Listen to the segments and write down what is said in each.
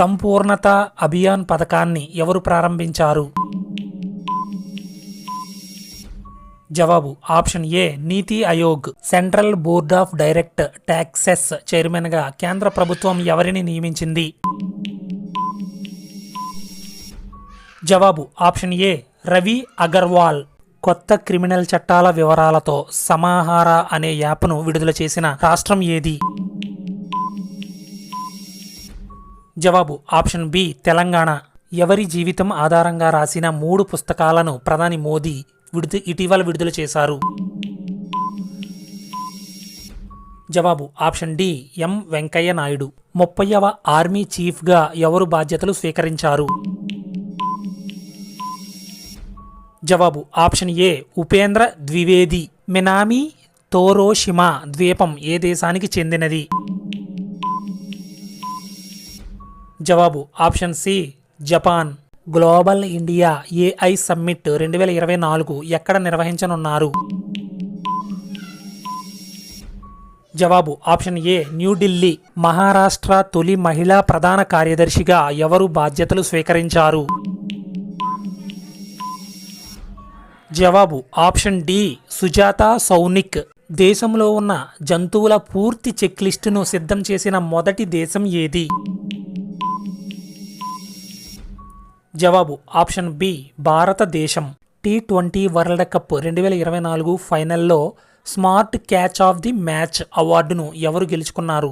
సంపూర్ణత అభియాన్ పథకాన్ని ఎవరు ప్రారంభించారు? జవాబు option A NITI Aayog. Central board of direct taxes చైర్మన్గా కేంద్ర ప్రభుత్వం ఎవరిని నియమించింది? జవాబు ఆప్షన్ ఏ రవి అగర్వాల్. కొత్త క్రిమినల్ చట్టాల వివరాలతో సమాహార అనే యాప్ను విడుదల చేసిన రాష్ట్రం ఏది? జవాబు ఆప్షన్ బి తెలంగాణ. ఎవరి జీవితం ఆధారంగా రాసిన మూడు పుస్తకాలను ప్రధాని మోదీ విడుద ఇటీవల విడుదల చేశారు. జవాబు option D M Venkaiah Naidu. ముప్పైవ ఆర్మీ చీఫ్గా ఎవరు బాధ్యతలు స్వీకరించారు? జవాబు option A Upendra Dwivedi. Minami Torishima ద్వీపం ఏ దేశానికి చెందినది? జవాబు option C Japan. Global India AI summit రెండు వేల ఇరవై నాలుగు ఎక్కడ నిర్వహించనున్నారు? జవాబు ఆప్షన్ ఏ న్యూఢిల్లీ మహారాష్ట్ర తొలి మహిళా ప్రధాన కార్యదర్శిగా ఎవరు బాధ్యతలు స్వీకరించారు? జవాబు ఆప్షన్ డి సుజాత సౌనిక్. దేశంలో ఉన్న జంతువుల పూర్తి చెక్ లిస్టును సిద్ధం చేసిన మొదటి దేశం ఏది? జవాబు ఆప్షన్ బి భారతదేశం. టీ ట్వంటీ వరల్డ్ కప్ రెండు వేల ఇరవై నాలుగు ఫైనల్లో smart catch of the match అవార్డును ఎవరు గెలుచుకున్నారు?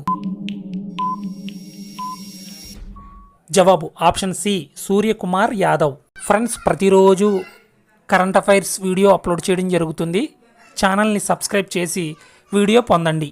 జవాబు option C Suryakumar Yadav. Friends ప్రతిరోజు కరెంట్ అఫైర్స్ వీడియో అప్లోడ్ చేయడం జరుగుతుంది. ఛానల్ని సబ్స్క్రైబ్ చేసి వీడియో పొందండి.